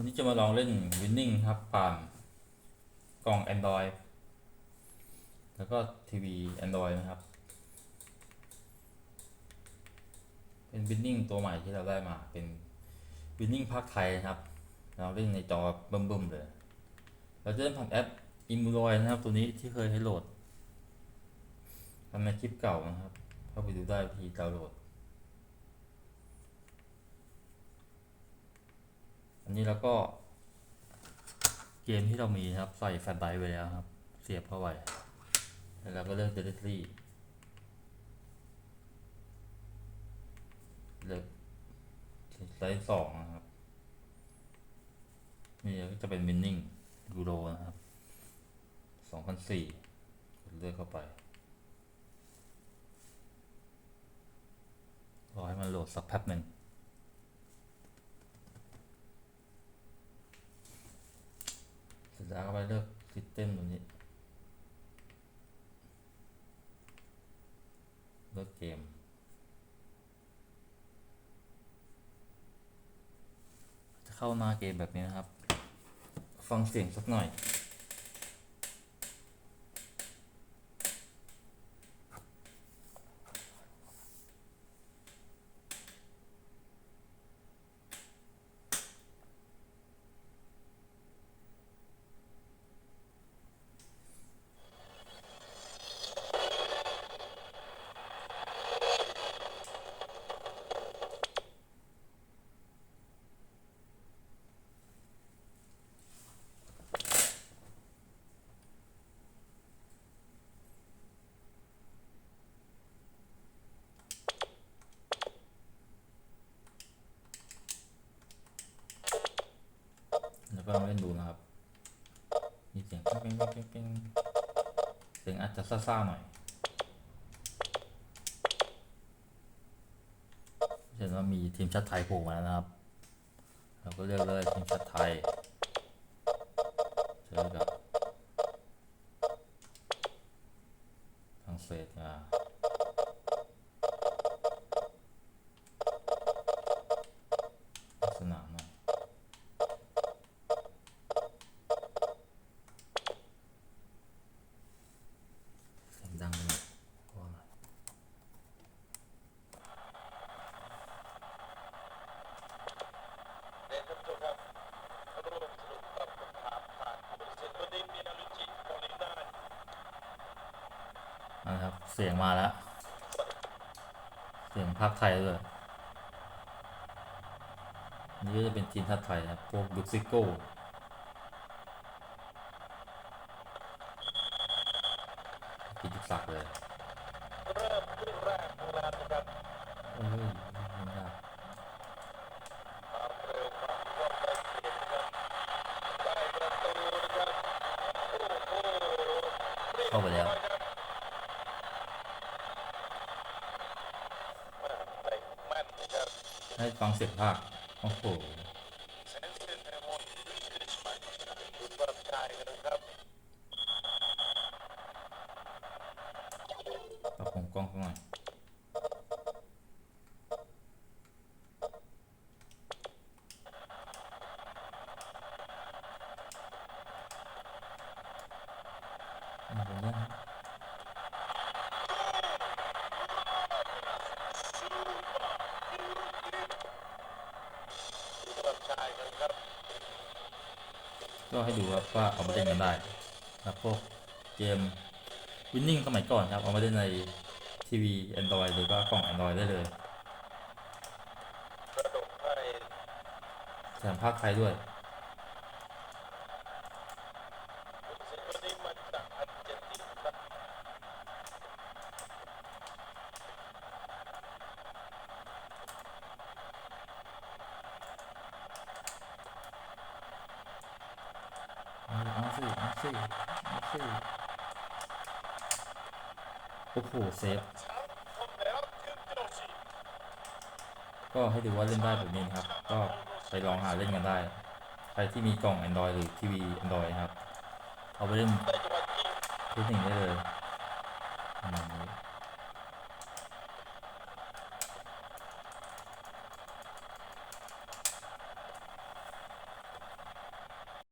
วันนี้จะมาลองเล่น Winning ครับผ่านกล่อง Android แล้วก็ทีวี Android นะครับ เป็น Winning ตัวใหม่ที่เราได้มาเป็น Winning ภาคไทยนะครับ เราเล่นในจอเบิ่มๆเลย เราจะเล่นผ่านแอป i m u l o i นะครับ ตัวนี้ที่เคยให้โหลดทำในคลิปเก่านะครับ เข้าไปดูได้วิธีดาวน์โหลด นนี้เราก็ เกมที่เรามีครับใส่แฟลชไดร์ไว้แล้วครับ เสียบเข้าไปแล้วเราก็เลือก Directory เลือกไดรฟ์สองนะครับ นี่ก็จะเป็น Winning Euro นะครับสองพันสี่เลือกเข้าไปรอให้มันโหลดสักแป๊บหนึ่ง เสร็จแล้วก็ไปเลือก System ตรงนี้เลือกเกม จะเข้ามาเกมแบบนี้นะครับ ฟังเสียงสักหน่อย แลองเล่นดูนะครับ มีเสียงเป้งเป้งเป้งเป้งเสียงอาจจะซ่าๆหน่อยเห็นว่ามีทีมชาติไทยโผล่มาแล้วนะครับ เราก็เลือกเลยทีมชาติไทยเจอกับฝรั่งเศสอะสนามหน่อย เสียงดังไปหน่อยกลัวหน่อย นะครับ เสียงมาแล้ว เสียงภาคไทยด้วยนี่ก็จะเป็นทีมชาติไทยนะครับพวกยุคซิโก้กิติศักดิ์เลยเอ้ยเข้าไปแล้ว ให้ฟังเสียงภาคโอ้โหปรับผมกล้องข้างหน่อยอืมผมว่า ก็ให้ดูครับว่าเอามาเล่นกันได้ครับพวกเกมวินนิ่งสมัยก่อนครับ เอามาเล่นในทีวี Android หรือว่ากล่อง Android ได้เลยแถมภาคไทยด้วย เอาเอาสิเอาสิเอาสิโอ้โหเซฟก็ให้ดูว่าเล่นได้แบบนี้นะครับ ก็ไปลองหาเล่นกันได้ ใครที่มีกล่อง Android หรือทีวี Android ครับ เอาไปเล่นเล่นหนึ่งได้เลยอืม